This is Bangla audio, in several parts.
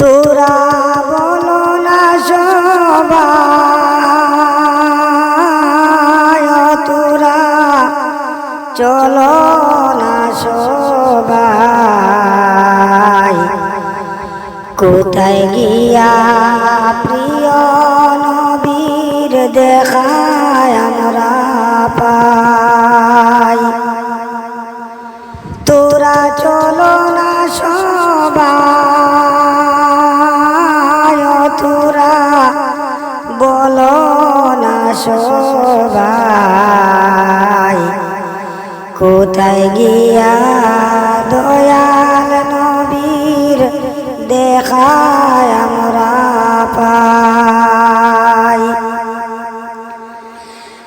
তোরা বলো না সবাই তোরা চলো না সবাই। কোথায় গিয়া প্রিয় নবীর দেখায় আমরা পাই? তোরা চলো না সবাই সবাই। কোথায় গিয়া দয়াল নবীর দেখায় আমরা পাই।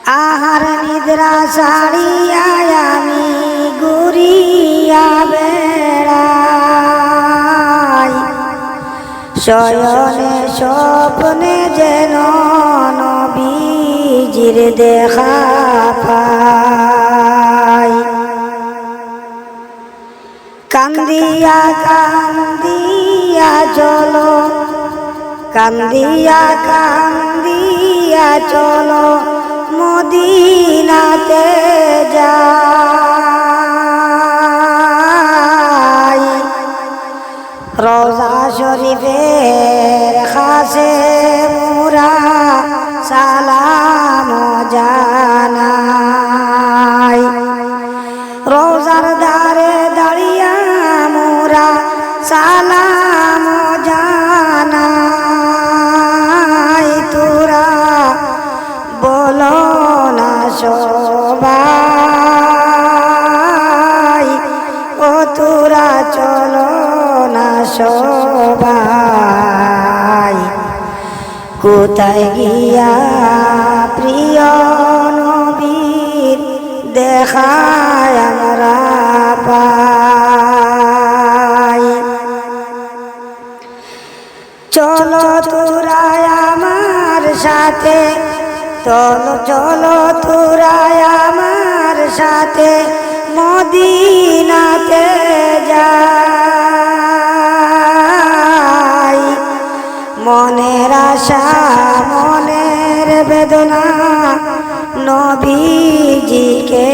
আহার নিদ্রা সারিয়ায় আমি ঘুরিয়া বেড়াই। শয়নে স্বপ্নে যেন নবীজির দেখা পাই। কান্দিয়া কান্দিয়া চলো কান্দিয়া কান্দিয়া চলো মদিনাতে যাই রোজা শরীফের খাসে রোজার দ্বারে দাঁড়িয়া মোরা সালাম জানাই তোরা। বলো না সবাই, ও তোরা চলো না সবাই। কোথায় গিয়া প্রিয় নবীর দেখায় চলো তোরা আমার সাথে। চলো চলো তোরা আমার সাথে। মদিনাতে যাই। মনের আশা, মনের বেদনা নবীজিকে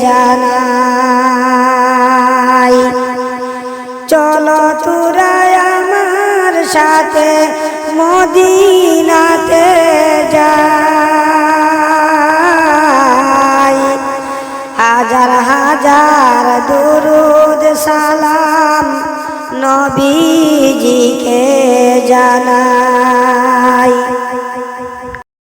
জানাই। চলো আমার সাথে মদিনাতে যাই হাজার হাজার দুরুদ সালাম নবীজিকে জানা